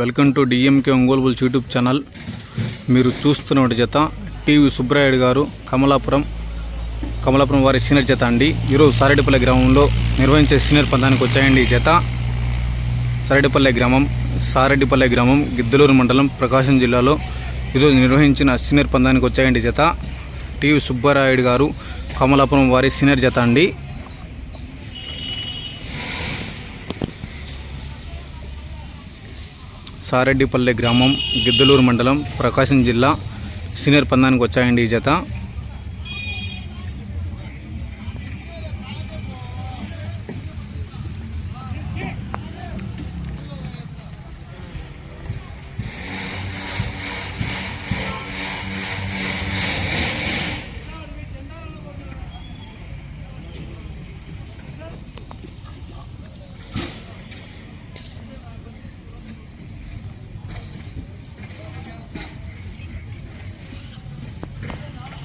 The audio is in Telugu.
Welcome to DMK Ongole bulls YouTube channel. మీరు చూస్తున్న జత టీవీ సుబ్బరాయుడు గారు కమలాపురం కమలాపురం వారి సీనియర్ జత అండి. ఈరోజు సారెడ్డిపల్లి గ్రామంలో నిర్వహించే సీనియర్ పందానికి వచ్చాయండి ఈ జత. సారెడ్డిపల్లె గ్రామం సారెడ్డిపల్లె గ్రామం గిద్దలూరు మండలం ప్రకాశం జిల్లాలో ఈరోజు నిర్వహించిన సీనియర్ పందానికి వచ్చాయండి జత. టీవీ సుబ్బరాయుడు గారు కమలాపురం వారి సీనియర్ జత అండి. సారెడ్డిపల్లె గ్రామం గిద్దలూరు మండలం ప్రకాశం జిల్లా సీనియర్ పందానికి వచ్చాయండి ఈ జత.